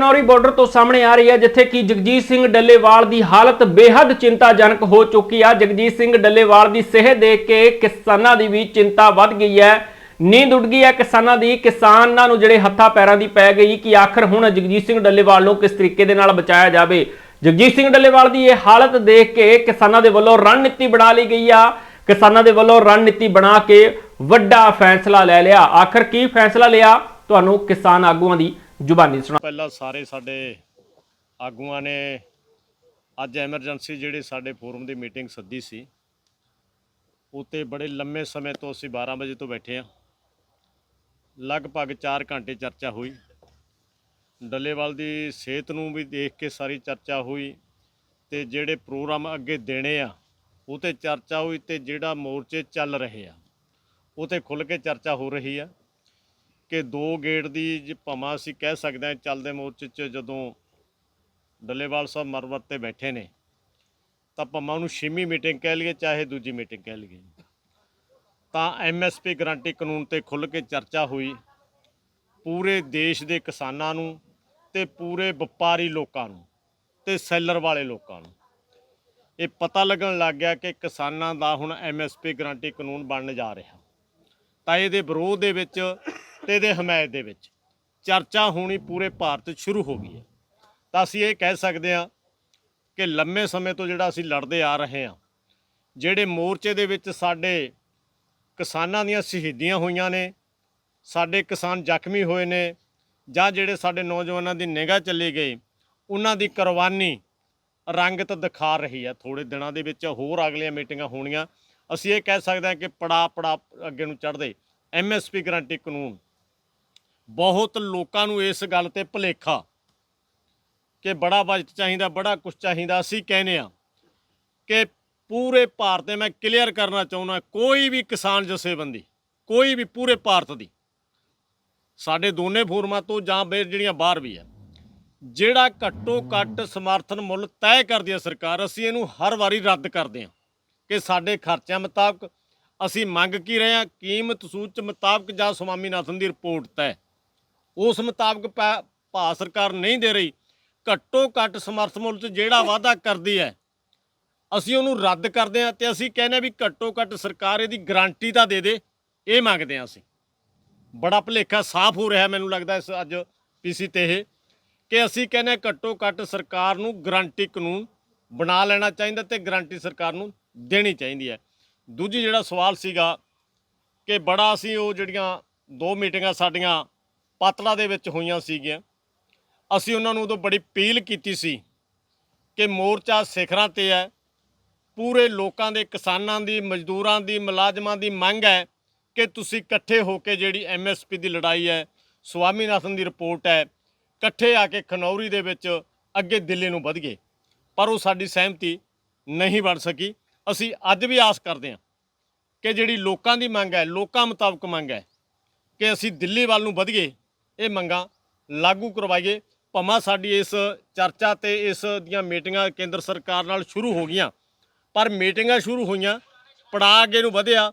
ਨੌਰੀ border ਤੋਂ ਸਾਹਮਣੇ ਆ ਰਹੀ ਹੈ, ਜਿੱਥੇ ਕਿ ਜਗਜੀਤ ਸਿੰਘ ਡੱਲੇਵਾਲ ਦੀ ਹਾਲਤ ਬੇहद ਚਿੰਤਾਜਨਕ ਹੋ ਚੁੱਕੀ ਆ। ਜਗਜੀਤ ਸਿੰਘ ਡੱਲੇਵਾਲ ਦੀ ਸਿਹਤ ਦੇਖ ਕੇ ਕਿਸਾਨਾਂ ਦੀ ਵੀ ਚਿੰਤਾ ਵੱਧ ਗਈ ਹੈ। ਨੀਂਦ ਉੱਡ ਗਈ ਹੈ ਕਿਸਾਨਾਂ ਦੀ। ਕਿਸਾਨਾਂ ਨੂੰ ਜਿਹੜੇ ਹੱਥਾਂ ਪੈਰਾਂ ਦੀ ਪੈ ਗਈ ਕਿ ਆਖਰ ਹੁਣ ਜਗਜੀਤ ਸਿੰਘ ਡੱਲੇਵਾਲ ਨੂੰ ਕਿਸ ਤਰੀਕੇ ਦੇ ਨਾਲ ਬਚਾਇਆ ਜਾਵੇ। ਜਗਜੀਤ ਸਿੰਘ ਡੱਲੇਵਾਲ ਦੀ ਇਹ ਹਾਲਤ ਦੇਖ ਕੇ ਕਿਸਾਨਾਂ ਦੇ ਵੱਲੋਂ ਰਣਨੀਤੀ ਬਣਾ ਲਈ ਗਈ ਆ। ਕਿਸਾਨਾਂ ਦੇ ਵੱਲੋਂ ਰਣਨੀਤੀ ਬਣਾ ਕੇ ਵੱਡਾ ਫੈਸਲਾ ਲੈ ਲਿਆ। ਆਖਰ ਕੀ ਫੈਸਲਾ ਲਿਆ? ਤੁਹਾਨੂੰ ਕਿਸਾਨ ਆਗੂਆਂ ਦੀ ਜ਼ੁਬਾਨੀ ਸੁਣਾ। ਪਹਿਲਾਂ ਸਾਰੇ ਸਾਡੇ ਆਗੂਆਂ ਨੇ ਅੱਜ ਐਮਰਜੈਂਸੀ ਜਿਹੜੀ ਸਾਡੇ ਫੋਰਮ ਦੀ ਮੀਟਿੰਗ ਸੱਦੀ ਸੀ, ਉਤੇ ਬੜੇ ਲੰਮੇ ਸਮੇਂ ਤੋਂ ਅਸੀਂ 12 ਵਜੇ ਤੋਂ ਬੈਠੇ ਆ ਲਗਭਗ 4 ਘੰਟੇ ਚਰਚਾ ਹੋਈ। ਡੱਲੇਵਾਲ ਦੀ ਸਿਹਤ ਨੂੰ ਵੀ ਦੇਖ ਕੇ ਸਾਰੀ ਚਰਚਾ ਹੋਈ ਤੇ ਜਿਹੜੇ ਪ੍ਰੋਗਰਾਮ ਅੱਗੇ ਦੇਣੇ ਆ, ਉਹ ਤੇ ਚਰਚਾ ਹੋਈ ਤੇ ਜਿਹੜਾ ਮੋਰਚੇ ਚੱਲ ਰਹੇ ਆ, ਉਹ ਤੇ ਖੁੱਲ ਕੇ ਚਰਚਾ ਹੋ ਰਹੀ ਆ। ਕਿ ਦੋ ਗੇਟ ਦੀ ਜੇ ਭਾਵੇਂ ਅਸੀਂ ਕਹਿ ਸਕਦੇ ਹਾਂ ਚੱਲਦੇ ਮੋਰਚੇ 'ਚ ਜਦੋਂ ਡੱਲੇਵਾਲ ਸਾਹਿਬ ਮਰਵਤ ਤੇ ਬੈਠੇ ਨੇ, ਤਾਂ ਭਾਵੇਂ ਉਹਨੂੰ ਛੇਵੀਂ ਮੀਟਿੰਗ ਕਹਿ ਲਈਏ ਚਾਹੇ ਦੂਜੀ ਮੀਟਿੰਗ ਕਹਿ ਲਈਏ। ਤਾਂ ਐਮਐਸਪੀ ਗਰੰਟੀ ਕਾਨੂੰਨ ਤੇ ਖੁੱਲ੍ਹ ਕੇ ਚਰਚਾ ਹੋਈ ਪੂਰੇ ਦੇਸ਼ ਦੇ ਕਿਸਾਨਾਂ ਨੂੰ ਤੇ ਪੂਰੇ ਵਪਾਰੀ ਲੋਕਾਂ ਨੂੰ ਤੇ ਸੈਲਰ ਵਾਲੇ ਲੋਕਾਂ ਨੂੰ। ਇਹ ਪਤਾ ਲੱਗਣ ਲੱਗ ਗਿਆ ਕਿ ਕਿਸਾਨਾਂ ਦਾ ਹੁਣ ਐਮਐਸਪੀ ਗਰੰਟੀ ਕਾਨੂੰਨ ਬਣਨ ਜਾ ਰਿਹਾ। ਤਾਂ ਇਹਦੇ ਵਿਰੋਧ ਦੇ ਵਿੱਚ ਤੇ ਇਹਦੇ ਹਮਾਇਤ ਦੇ ਵਿੱਚ। ਚਰਚਾ ਹੋਣੀ ਪੂਰੇ ਭਾਰਤ ਸ਼ੁਰੂ ਹੋ ਗਈ ਹੈ। ਤਾਂ ਅਸੀਂ ਇਹ ਕਹਿ ਸਕਦੇ ਹਾਂ ਕਿ ਲੰਮੇ ਸਮੇਂ ਤੋਂ ਜਿਹੜਾ ਅਸੀਂ ਲੜਦੇ ਆ ਰਹੇ ਹਾਂ, ਜਿਹੜੇ ਮੋਰਚੇ ਦੇ ਵਿੱਚ ਸਾਡੇ ਕਿਸਾਨਾਂ ਦੀਆਂ ਸ਼ਹੀਦੀਆਂ ਹੋਈਆਂ ਨੇ, ਸਾਡੇ ਕਿਸਾਨ ਜ਼ਖਮੀ ਹੋਏ ਨੇ ਜਾਂ ਜਿਹੜੇ ਸਾਡੇ ਨੌਜਵਾਨਾਂ ਦੀ ਨਿਗਾਹ ਚੱਲੀ ਗਈ, ਉਹਨਾਂ ਦੀ ਕੁਰਬਾਨੀ ਰੰਗਤ ਦਿਖਾ ਰਹੀ ਹੈ। ਥੋੜੇ ਦਿਨਾਂ ਦੇ ਵਿੱਚ ਹੋਰ ਅਗਲੀਆਂ ਮੀਟਿੰਗਾਂ ਹੋਣੀਆਂ। ਅਸੀਂ ਇਹ ਕਹਿ ਸਕਦੇ ਹਾਂ ਕਿ ਪੜਾ ਪੜਾ ਅੱਗੇ ਨੂੰ ਚੜ੍ਹਦੇ। ਐਮਐਸਪੀ ਗਰੰਟੀ ਕਾਨੂੰਨ ਬਹੁਤ ਲੋਕਾਂ ਨੂੰ ਇਸ ਗੱਲ ਤੇ ਭੁਲੇਖਾ ਕਿ ਬੜਾ ਬਜਟ ਚਾਹੀਦਾ, ਬੜਾ ਕੁਝ ਚਾਹੀਦਾ, ਅਸੀਂ ਕਹਿੰਦੇ ਆ ਕਿ ਪੂਰੇ ਭਾਰਤ ਦੇ, ਮੈਂ ਕਲੀਅਰ ਕਰਨਾ ਚਾਹੁੰਦਾ, ਕੋਈ ਵੀ ਕਿਸਾਨ ਜਥੇਬੰਦੀ, ਕੋਈ ਵੀ ਪੂਰੇ ਭਾਰਤ ਦੀ, ਸਾਡੇ ਦੋਨੇ ਫੋਰਮਾਂ ਤੋਂ ਜਾਂ ਫਿਰ ਜਿਹੜੀਆਂ ਬਾਹਰ ਵੀ ਆ ਜਿਹੜਾ ਘੱਟੋ ਘੱਟ ਸਮਰਥਨ ਮੁੱਲ ਤੈਅ ਕਰਦੀ ਹੈ ਸਰਕਾਰ, ਅਸੀਂ ਇਹਨੂੰ ਹਰ ਵਾਰੀ ਰੱਦ ਕਰਦੇ ਹਾਂ ਕਿ ਸਾਡੇ ਖਰਚਿਆਂ ਮੁਤਾਬਕ ਅਸੀਂ ਮੰਗ ਕੀ ਰਹੇ ਹਾਂ, ਕੀਮਤ ਸੂਚ ਮੁਤਾਬਕ ਜਾਂ ਸਵਾਮੀਨਾਥਨ ਦੀ ਰਿਪੋਰਟ ਤੈਅ। ਉਸ ਮੁਤਾਬਕ ਪਾ- ਭਾਰਤ ਸਰਕਾਰ ਨਹੀਂ ਦੇ ਰਹੀ। ਘੱਟੋ ਘੱਟ ਸਮਰਥਨ ਮੁੱਲ 'ਚ ਜਿਹੜਾ ਵਾਅਦਾ ਕਰਦੀ ਹੈ, ਅਸੀਂ ਉਹਨੂੰ ਰੱਦ ਕਰਦੇ ਹਾਂ ਤੇ ਅਸੀਂ ਕਹਿੰਦੇ ਹਾਂ ਵੀ ਘੱਟੋ ਘੱਟ ਸਰਕਾਰ ਇਹਦੀ ਗਾਰੰਟੀ ਤਾਂ ਦੇ ਦੇ, ਇਹ ਮੰਗਦੇ ਹਾਂ ਅਸੀਂ। ਬੜਾ ਭੁਲੇਖਾ ਸਾਫ਼ ਹੋ ਰਿਹਾ ਮੈਨੂੰ ਲੱਗਦਾ ਇਸ ਅੱਜ ਪੀਸੀ ਤੇ ਇਹ, ਕਿ ਅਸੀਂ ਕਹਿੰਦੇ ਹਾਂ ਘੱਟੋ ਘੱਟ ਸਰਕਾਰ ਨੂੰ ਗਾਰੰਟੀ ਕਾਨੂੰਨ ਬਣਾ ਲੈਣਾ ਚਾਹੀਦਾ ਤੇ ਗਾਰੰਟੀ ਸਰਕਾਰ ਨੂੰ ਦੇਣੀ ਚਾਹੀਦੀ ਹੈ। ਦੂਜੀ ਜਿਹੜਾ ਸਵਾਲ ਸੀਗਾ ਕਿ ਬੜਾ ਅਸੀਂ ਉਹ ਜਿਹੜੀਆਂ ਦੋ ਮੀਟਿੰਗਾਂ ਸਾਡੀਆਂ ਪਾਤਲਾ ਦੇ ਵਿੱਚ ਹੋਈਆਂ ਸੀਗੀਆਂ। ਅਸੀਂ ਉਹਨਾਂ ਨੂੰ ਉਦੋਂ ਬੜੀ ਅਪੀਲ ਕੀਤੀ ਸੀ ਕਿ ਮੋਰਚਾ ਸਿਖਰਾਂ ਤੇ ਹੈ। ਪੂਰੇ ਲੋਕਾਂ ਦੇ, ਕਿਸਾਨਾਂ ਦੀ, ਮਜ਼ਦੂਰਾਂ ਦੀ, ਮੁਲਾਜ਼ਮਾਂ ਦੀ ਮੰਗ ਹੈ ਕਿ ਤੁਸੀਂ ਇਕੱਠੇ ਹੋ ਕੇ ਜਿਹੜੀ ਐਮਐਸਪੀ ਦੀ ਲੜਾਈ ਹੈ, ਸਵਾਮੀਨਾਥਨ ਦੀ ਰਿਪੋਰਟ ਹੈ, ਇਕੱਠੇ ਆ ਕੇ ਖਨੌਰੀ ਦੇ ਵਿੱਚ ਅੱਗੇ ਦਿੱਲੀ ਨੂੰ ਵਧ ਗਏ। ਪਰ ਉਹ ਸਾਡੀ ਸਹਿਮਤੀ ਨਹੀਂ ਬਣ ਸਕੀ। ਅਸੀਂ ਅੱਜ ਵੀ ਆਸ ਕਰਦੇ ਹਾਂ ਕਿ ਜਿਹੜੀ ਲੋਕਾਂ ਦੀ ਮੰਗ ਹੈ, ਲੋਕਾਂ ਮੁਤਾਬਕ ਮੰਗ ਹੈ ਕਿ ਅਸੀਂ ਦਿੱਲੀ ਵੱਲ ਨੂੰ ਵਧੀਏ ਇਹ ਮੰਗਾਂ ਲਾਗੂ ਕਰਵਾਈਏ। ਭਾਵੇਂ ਸਾਡੀ ਇਸ ਚਰਚਾ ਤੇ ਇਸ ਦੀਆਂ ਮੀਟਿੰਗਾਂ ਕੇਂਦਰ ਸਰਕਾਰ ਨਾਲ ਸ਼ੁਰੂ ਹੋ ਗਈਆਂ। ਪਰ ਮੀਟਿੰਗਾਂ ਸ਼ੁਰੂ ਹੋਈਆਂ ਪੜਾ ਅੱਗੇ ਨੂੰ ਵਧਿਆ,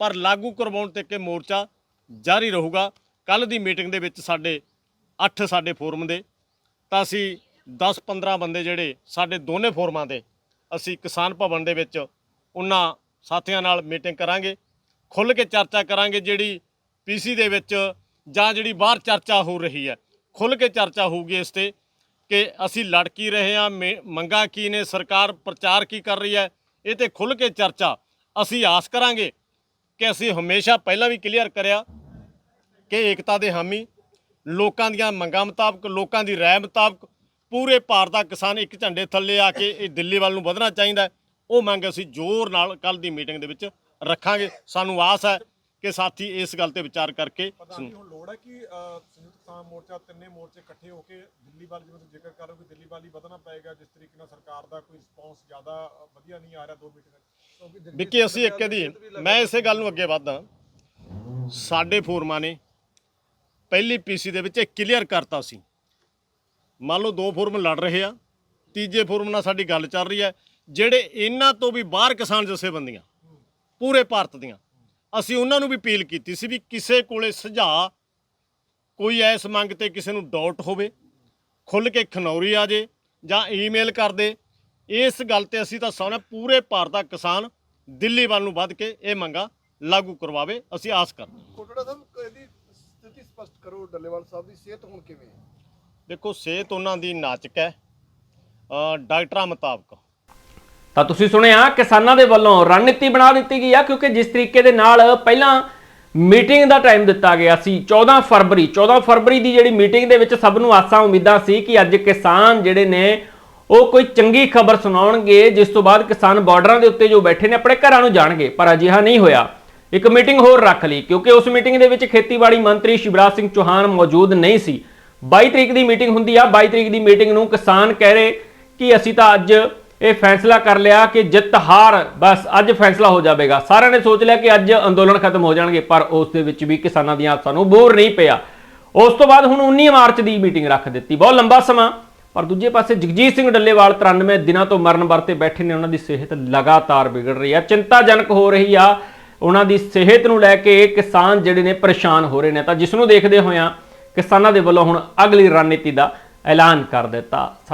ਪਰ ਲਾਗੂ ਕਰਵਾਉਣ ਤੇ ਕਿ ਮੋਰਚਾ ਜਾਰੀ ਰਹੂਗਾ। ਕੱਲ ਦੀ ਮੀਟਿੰਗ ਦੇ ਵਿੱਚ ਸਾਡੇ 8 ਸਾਡੇ ਫੋਰਮ ਦੇ, ਤਾਂ ਅਸੀਂ 10-15 ਬੰਦੇ ਜਿਹੜੇ ਸਾਡੇ ਦੋਨੇ ਫੋਰਮਾਂ ਦੇ, ਅਸੀਂ ਕਿਸਾਨ ਭਵਨ ਦੇ ਵਿੱਚ ਉਹਨਾਂ ਸਾਥੀਆਂ ਨਾਲ ਮੀਟਿੰਗ ਕਰਾਂਗੇ। ਖੁੱਲ੍ਹ ਕੇ ਚਰਚਾ ਕਰਾਂਗੇ ਜਿਹੜੀ ਪੀਸੀ ਦੇ ਵਿੱਚ ਜਾਂ ਜਿਹੜੀ ਬਾਹਰ ਚਰਚਾ ਹੋ ਰਹੀ ਹੈ, ਖੁੱਲ੍ਹ ਕੇ ਚਰਚਾ ਹੋਊਗੀ ਇਸ ਤੇ ਕਿ ਅਸੀਂ ਲੜ ਕੀ ਰਹੇ ਹਾਂ, ਮੇ- ਮੰਗਾਂ ਕੀ ਨੇ, ਸਰਕਾਰ ਪ੍ਰਚਾਰ ਕੀ ਕਰ ਰਹੀ ਹੈ, ਇਹ ਤੇ ਖੁੱਲ੍ਹ ਕੇ ਚਰਚਾ ਅਸੀਂ ਆਸ ਕਰਾਂਗੇ ਕਿ ਅਸੀਂ ਹਮੇਸ਼ਾ ਪਹਿਲਾਂ ਵੀ ਕਲੀਅਰ ਕਰਿਆ ਕਿ ਏਕਤਾ ਦੇ ਹਾਮੀ, ਲੋਕਾਂ ਦੀਆਂ ਮੰਗਾਂ ਮੁਤਾਬਕ, ਲੋਕਾਂ ਦੀ ਰਾਏ ਮੁਤਾਬਕ ਪੂਰੇ ਭਾਰਤ ਦਾ ਕਿਸਾਨ ਇੱਕ ਝੰਡੇ ਥੱਲੇ ਆ ਕੇ ਇਹ ਦਿੱਲੀ ਵੱਲ ਨੂੰ ਵਧਣਾ ਚਾਹੀਦਾ ਉਹ ਮੰਗ ਅਸੀਂ ਜ਼ੋਰ ਨਾਲ ਕੱਲ ਦੀ ਮੀਟਿੰਗ ਦੇ ਵਿੱਚ ਰੱਖਾਂਗੇ। ਸਾਨੂੰ ਆਸ ਹੈ ਕਿ ਸਾਥੀ ਇਸ ਗੱਲ ਤੇ ਵਿਚਾਰ ਕਰਕੇ ਪ੍ਰਧਾਨ ਜੀ ਹੁਣ ਲੋੜ ਹੈ ਕਿ ਅ, ਸੰਯੁਕਤ ਕਿਸਾਨ ਮੋਰਚਾ ਤਿੰਨੇ ਮੋਰਚੇ ਇਕੱਠੇ ਹੋ ਕੇ ਦਿੱਲੀ ਵੱਲ ਜਿਵੇਂ ਤੁਸੀਂ ਜ਼ਿਕਰ ਕਰ ਰਹੇ ਹੋ ਕਿ ਦਿੱਲੀ ਵੱਲ ਹੀ ਵਧਣਾ ਪਏਗਾ ਜਿਸ ਤਰੀਕੇ ਨਾਲ ਸਰਕਾਰ ਦਾ ਕੋਈ ਰਿਸਪੌਂਸ ਜ਼ਿਆਦਾ ਅ, ਵਧੀਆ ਨਹੀਂ ਆ ਰਿਹਾ ਦੋ ਮੀਟਿੰਗਾਂ 'ਚ। ਕਿਉਂਕਿ ਵਿੱਕੀ ਅਸੀਂ ਇੱਕ ਦੀ ਮੈਂ ਇਸੇ ਗੱਲ ਨੂੰ ਅੱਗੇ ਵਧਦਾ ਸਾਡੇ ਫੋਰਮਾਂ ਨੇ ਪਹਿਲੀ ਪੀਸੀ ਦੇ ਵਿੱਚ ਕਲੀਅਰ ਕਰਤਾ ਸੀ ਮੰਨ ਲਓ ਦੋ ਫੋਰਮ ਲੜ ਰਹੇ ਆ ਤੀਜੇ ਫੋਰਮ ਨਾਲ ਸਾਡੀ ਗੱਲ ਚੱਲ ਰਹੀ ਹੈ ਜਿਹੜੇ ਇਹਨਾਂ ਤੋਂ ਵੀ ਬਾਹਰ ਕਿਸਾਨ ਜਥੇਬੰਦੀਆਂ ਪੂਰੇ ਭਾਰਤ ਦੀਆਂ ਅਸੀਂ ਉਹਨਾਂ ਨੂੰ ਵੀ ਅਪੀਲ ਕੀਤੀ ਸੀ ਵੀ ਕਿਸੇ ਕੋਲੇ ਸੁਝਾਅ ਕੋਈ ਐਸ ਮੰਗ ਤੇ ਕਿਸੇ ਨੂੰ ਡਾਊਟ ਹੋਵੇ ਖੁੱਲ ਕੇ ਖਨੌਰੀ ਆ ਜੇ ਜਾਂ ਈਮੇਲ ਕਰ ਦੇ ਇਸ ਗੱਲ ਤੇ ਅਸੀਂ ਤਾਂ ਸੋਹਣੇ ਪੂਰੇ ਭਾਰਤ ਦਾ ਕਿਸਾਨ ਦਿੱਲੀ ਵੱਲ ਨੂੰ ਵੱਧ ਕੇ ਇਹ ਮੰਗਾ ਲਾਗੂ ਕਰਵਾਵੇ ਅਸੀਂ ਆਸ ਕਰਦੇ ਹਾਂ। ਕੋਟੜਾ ਸਾਹਿਬ ਇਹਦੀ ਸਥਿਤੀ ਸਪਸ਼ਟ ਕਰੋ ਡੱਲੇਵਾਲ ਸਾਹਿਬ ਦੀ ਸਿਹਤ ਹੁਣ ਕਿਵੇਂ ਹੈ ਦੇਖੋ ਸਿਹਤ ਉਹਨਾਂ ਦੀ ਨਾਜ਼ੁਕ ਹੈ ਅ, ਡਾਕਟਰਾਂ ਮੁਤਾਬਕ ਤਾਂ ਤੁਸੀਂ ਸੁਣਿਆ, ਕਿਸਾਨਾਂ ਦੇ ਵੱਲੋਂ ਰਣਨੀਤੀ ਬਣਾ ਦਿੱਤੀ ਗਈ ਆ, ਕਿਉਂਕਿ ਜਿਸ ਤਰੀਕੇ ਦੇ ਨਾਲ ਪਹਿਲਾਂ ਮੀਟਿੰਗ ਦਾ ਟਾਈਮ ਦਿੱਤਾ ਗਿਆ ਸੀ 14 ਫਰਵਰੀ 14 ਫਰਵਰੀ ਦੀ ਜਿਹੜੀ ਮੀਟਿੰਗ ਦੇ ਵਿੱਚ ਸਭ ਨੂੰ ਆਸਾਂ ਉਮੀਦਾਂ ਸੀ ਕਿ ਅੱਜ ਕਿਸਾਨ ਜਿਹੜੇ ਨੇ, ਉਹ ਕੋਈ ਚੰਗੀ ਖਬਰ ਸੁਣਾਉਣਗੇ, ਜਿਸ ਤੋਂ ਬਾਅਦ ਕਿਸਾਨ ਬਾਰਡਰਾਂ ਦੇ ਉੱਤੇ ਜੋ ਬੈਠੇ ਨੇ, ਆਪਣੇ ਘਰਾਂ ਨੂੰ ਜਾਣਗੇ, ਪਰ ਅਜਿਹਾ ਨਹੀਂ ਹੋਇਆ। ਇੱਕ ਮੀਟਿੰਗ ਹੋਰ ਰੱਖ ਲਈ, ਕਿਉਂਕਿ ਉਸ ਮੀਟਿੰਗ ਦੇ ਵਿੱਚ ਖੇਤੀਬਾੜੀ ਮੰਤਰੀ ਸ਼ਿਵਰਾਜ ਸਿੰਘ ਚੌਹਾਨ ਮੌਜੂਦ ਨਹੀਂ ਸੀ। 22 ਤਰੀਕ ਦੀ ਮੀਟਿੰਗ ਹੁੰਦੀ ਆ 22 ਤਰੀਕ ਦੀ ਮੀਟਿੰਗ ਨੂੰ ਕਿਸਾਨ ਕਹਿ ਰਹੇ ਕਿ ਅਸੀਂ ਤਾਂ ਅੱਜ ਇਹ ਫੈਸਲਾ ਕਰ ਲਿਆ ਕਿ ਜਿੱਤ ਹਾਰ, ਬਸ ਅੱਜ ਫੈਸਲਾ ਹੋ ਜਾਵੇਗਾ। ਸਾਰਿਆਂ ਨੇ ਸੋਚ ਲਿਆ ਕਿ ਅੱਜ ਅੰਦੋਲਨ ਖਤਮ ਹੋ ਜਾਣਗੇ, ਪਰ ਉਸ ਦੇ ਵਿੱਚ ਵੀ ਕਿਸਾਨਾਂ ਦੀਆਂ ਆਸਾਂ ਨੂੰ ਬੋਰ ਨਹੀਂ ਪਿਆ। ਉਸ ਤੋਂ ਬਾਅਦ ਹੁਣ 19 ਮਾਰਚ ਦੀ ਮੀਟਿੰਗ ਰੱਖ ਦਿੱਤੀ। ਬਹੁਤ ਲੰਬਾ ਸਮਾਂ, ਪਰ ਦੂਜੇ ਪਾਸੇ ਜਗਜੀਤ ਸਿੰਘ ਡੱਲੇਵਾਲ 93 ਦਿਨਾਂ ਤੋਂ ਮਰਨ ਵਰਤੇ ਬੈਠੇ ਨੇ। ਉਹਨਾਂ ਦੀ ਸਿਹਤ ਲਗਾਤਾਰ ਵਿਗੜ ਰਹੀ ਆ ਚਿੰਤਾਜਨਕ ਹੋ ਰਹੀ ਆ। ਉਹਨਾਂ ਦੀ ਸਿਹਤ ਨੂੰ ਲੈ ਕੇ ਕਿਸਾਨ ਜਿਹੜੇ ਨੇ ਪਰੇਸ਼ਾਨ ਹੋ ਰਹੇ ਨੇ। ਤਾਂ ਜਿਸ ਨੂੰ ਦੇਖਦੇ ਹੋਇਆਂ ਕਿਸਾਨਾਂ ਦੇ ਵੱਲੋਂ ਹੁਣ ਅਗਲੀ ਰਣਨੀਤੀ ਦਾ ਐਲਾਨ ਕਰ ਦਿੱਤਾ।